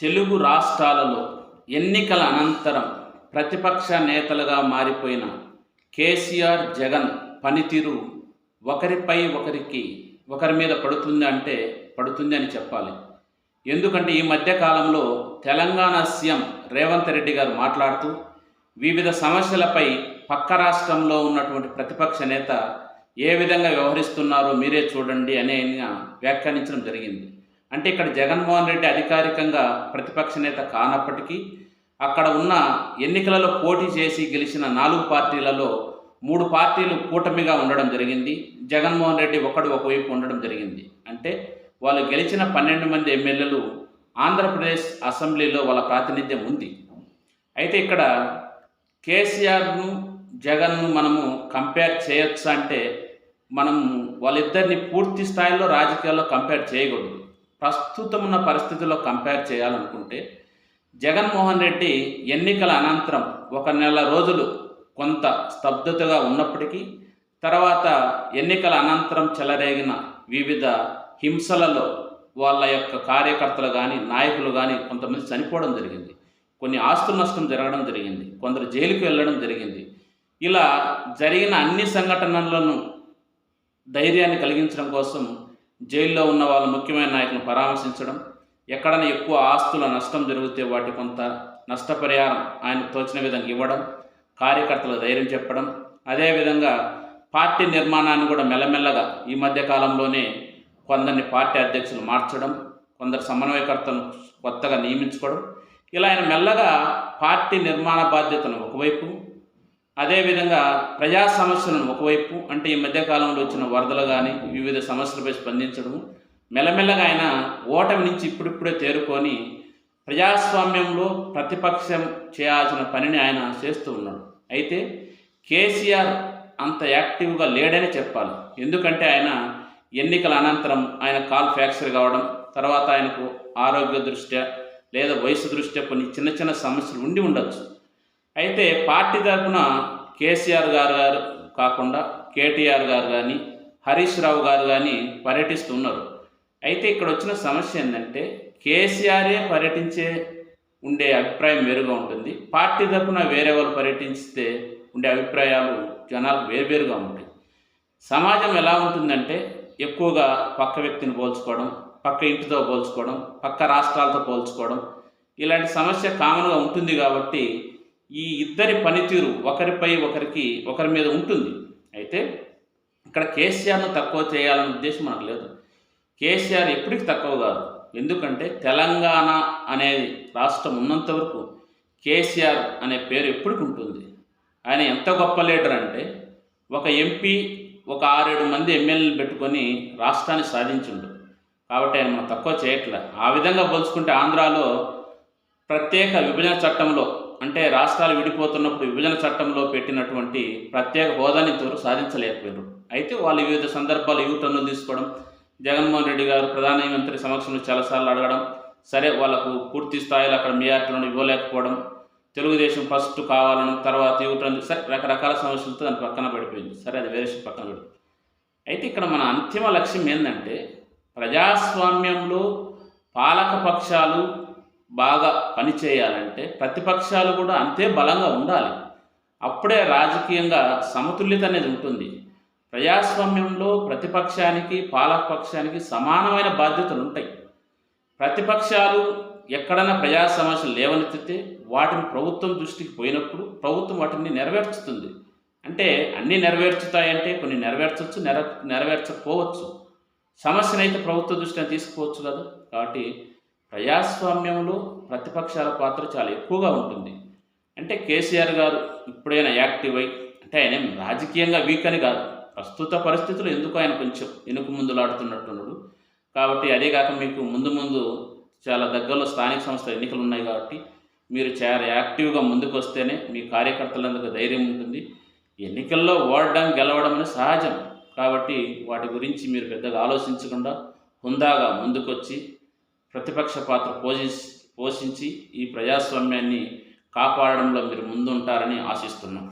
తెలుగు రాష్ట్రాలలో ఎన్నికల అనంతరం ప్రతిపక్ష నేతలుగా మారిపోయిన కేసీఆర్ జగన్ పనితీరు ఒకరిపై ఒకరికి ఒకరి మీద పడుతుంది అంటే పడుతుంది అని చెప్పాలి. ఎందుకంటే ఈ మధ్య కాలంలో తెలంగాణ సీఎం రేవంత్ రెడ్డి గారు మాట్లాడుతూ వివిధ సమస్యలపై పక్క రాష్ట్రంలో ఉన్నటువంటి ప్రతిపక్ష నేత ఏ విధంగా వ్యవహరిస్తున్నారో మీరే చూడండి అని ఆయన వ్యాఖ్యానించడం జరిగింది. అంటే ఇక్కడ జగన్మోహన్ రెడ్డి అధికారికంగా ప్రతిపక్ష నేత కానప్పటికీ అక్కడ ఉన్న ఎన్నికలలో పోటీ చేసి గెలిచిన నాలుగు పార్టీలలో మూడు పార్టీలు కూటమిగా ఉండడం జరిగింది. జగన్మోహన్ రెడ్డి ఒకడు ఒకవైపు ఉండడం జరిగింది. అంటే వాళ్ళు గెలిచిన పన్నెండు మంది ఎమ్మెల్యేలు ఆంధ్రప్రదేశ్ అసెంబ్లీలో వాళ్ళ ప్రాతినిధ్యం ఉంది. అయితే ఇక్కడ కేసీఆర్ను జగన్ను మనము కంపేర్ చేయొచ్చు అంటే మనం వాళ్ళిద్దరిని పూర్తి స్థాయిలో రాజకీయాల్లో కంపేర్ చేయకూడదు. ప్రస్తుతం ఉన్న పరిస్థితుల్లో కంపేర్ చేయాలనుకుంటే జగన్మోహన్ రెడ్డి ఎన్నికల అనంతరం ఒక నెల రోజులు కొంత స్తబ్దతగా ఉన్నప్పటికీ తర్వాత ఎన్నికల అనంతరం చెలరేగిన వివిధ హింసలలో వాళ్ళ యొక్క కార్యకర్తలు కానీ నాయకులు కానీ కొంతమంది చనిపోవడం జరిగింది. కొన్ని ఆస్తుల నష్టం జరగడం జరిగింది. కొందరు జైలుకు వెళ్ళడం జరిగింది. ఇలా జరిగిన అన్ని సంఘటనలను ధైర్యాన్ని కలిగించడం కోసం జైల్లో ఉన్న వాళ్ళ ముఖ్యమైన నాయకులను పరామర్శించడం ఎక్కడైనా ఎక్కువ ఆస్తుల నష్టం జరిగితే వాటి కొంత నష్టపరిహారం ఆయన తోచిన విధంగా ఇవ్వడం కార్యకర్తల ధైర్యం చెప్పడం అదేవిధంగా పార్టీ నిర్మాణాన్ని కూడా మెల్లమెల్లగా ఈ మధ్య కాలంలోనే కొందరిని పార్టీ అధ్యక్షులు మార్చడం కొందరు సమన్వయకర్తలను కొత్తగా నియమించుకోవడం ఇలా ఆయన మెల్లగా పార్టీ నిర్మాణ బాధ్యతను ఒకవైపు అదేవిధంగా ప్రజా సమస్యలను ఒకవైపు అంటే ఈ మధ్యకాలంలో వచ్చిన వరదలు కానీ వివిధ సమస్యలపై స్పందించడం మెల్లమెల్లగా ఆయన ఓటమి నుంచి ఇప్పుడిప్పుడే తేరుకొని ప్రజాస్వామ్యంలో ప్రతిపక్షం చేయాల్సిన పనిని ఆయన చేస్తూ ఉన్నాడు. అయితే కేసీఆర్ అంత యాక్టివ్గా లేడని చెప్పాలి. ఎందుకంటే ఆయన ఎన్నికల అనంతరం ఆయన కాల్ ఫ్రాక్చర్ కావడం తర్వాత ఆయనకు ఆరోగ్య దృష్ట్యా లేదా వయసు దృష్ట్యా కొన్ని చిన్న చిన్న సమస్యలు ఉండి ఉండొచ్చు. అయితే పార్టీ తరఫున కేసీఆర్ గారు గారు కాకుండా కేటీఆర్ గారు కానీ హరీష్ రావు గారు కానీ పర్యటిస్తున్నారు. అయితే ఇక్కడ వచ్చిన సమస్య ఏంటంటే కేసీఆరే పర్యటించే ఉండే అభిప్రాయం వేరుగా ఉంటుంది. పార్టీ తరఫున వేరే వాళ్ళు పర్యటిస్తే ఉండే అభిప్రాయాలు జనాలు వేరువేరుగా ఉంటాయి. సమాజం ఎలా ఉంటుందంటే ఎక్కువగా పక్క వ్యక్తిని పోల్చుకోవడం పక్క ఇంటితో పోల్చుకోవడం పక్క రాష్ట్రాలతో పోల్చుకోవడం ఇలాంటి సమస్య కామన్గా ఉంటుంది కాబట్టి ఈ ఇద్దరి పనితీరు ఒకరిపై ఒకరికి ఒకరి మీద ఉంటుంది. అయితే ఇక్కడ కేసీఆర్ను తక్కువ చేయాలనే ఉద్దేశం మనకు లేదు. కేసీఆర్ ఎప్పటికీ తక్కువ కాదు. ఎందుకంటే తెలంగాణ అనేది రాష్ట్రం ఉన్నంత వరకు కేసీఆర్ అనే పేరు ఎప్పటికి ఉంటుంది. ఆయన ఎంత గొప్ప లీడర్ అంటే ఒక ఎంపీ ఒక ఆరేడు మంది ఎమ్మెల్యేలు పెట్టుకొని రాష్ట్రాన్ని సాధించిండు. కాబట్టి ఆయన మనం తక్కువ చేయట్లే. ఆ విధంగా పోల్చుకుంటే ఆంధ్రాలో ప్రత్యేక విభజన చట్టంలో అంటే రాష్ట్రాలు విడిపోతున్నప్పుడు విభజన చట్టంలో పెట్టినటువంటి ప్రత్యేక హోదాని ఇంతవరకు సాధించలేకపోయారు అయితే వాళ్ళు వివిధ సందర్భాలు యూటర్న్లు తీసుకోవడం జగన్మోహన్ రెడ్డి గారు ప్రధానమంత్రి సమక్షంలో చాలాసార్లు అడగడం సరే వాళ్ళకు పూర్తి స్థాయిలో అక్కడ మియార్టీలను ఇవ్వలేకపోవడం తెలుగుదేశం ఫస్ట్ కావాలని తర్వాత యూటర్న్ సరే రకరకాల సమస్యలతో దాని పక్కన పడిపోయింది. సరే అది వేరే పక్కన పెడు అయితే ఇక్కడ మన అంతిమ లక్ష్యం ఏంటంటే ప్రజాస్వామ్యంలో పాలక పక్షాలు బాగా పనిచేయాలంటే ప్రతిపక్షాలు కూడా అంతే బలంగా ఉండాలి. అప్పుడే రాజకీయంగా సమతుల్యత అనేది ఉంటుంది. ప్రజాస్వామ్యంలో ప్రతిపక్షానికి పాలకపక్షానికి సమానమైన బాధ్యతలు ఉంటాయి. ప్రతిపక్షాలు ఎక్కడైనా ప్రజా సమస్యలు లేవనెత్తితే వాటిని ప్రభుత్వం దృష్టికి పోయినప్పుడు ప్రభుత్వం వాటిని నెరవేర్చుతుంది. అంటే అన్నీ నెరవేర్చుతాయంటే కొన్ని నెరవేర్చవచ్చు నెర నెరవేర్చకపోవచ్చు. సమస్యనైతే ప్రభుత్వ దృష్టిని తీసుకోవచ్చు కదా. కాబట్టి ప్రజాస్వామ్యంలో ప్రతిపక్షాల పాత్ర చాలా ఎక్కువగా ఉంటుంది. అంటే కేసీఆర్ గారు ఇప్పుడైనా యాక్టివ్ అయి అంటే ఆయన రాజకీయంగా వీక్ అని కాదు. ప్రస్తుత పరిస్థితులు ఎందుకు ఆయన కొంచెం వెనుక ముందులాడుతున్నట్టున్నాడు. కాబట్టి అదే కాక మీకు ముందు ముందు చాలా దగ్గరలో స్థానిక సంస్థ ఎన్నికలు ఉన్నాయి కాబట్టి మీరు చాలా యాక్టివ్గా ముందుకు వస్తేనే మీ కార్యకర్తలందుకు ధైర్యం ఉంటుంది. ఎన్నికల్లో ఓడడం గెలవడం అనేది సహజం. కాబట్టి వాటి గురించి మీరు పెద్దగా ఆలోచించకుండా హుందాగా ముందుకొచ్చి ప్రతిపక్ష పాత్ర పోషించి పోషించి ఈ ప్రజాస్వామ్యాన్ని కాపాడడంలో మీరు ముందుంటారని ఆశిస్తున్నాం.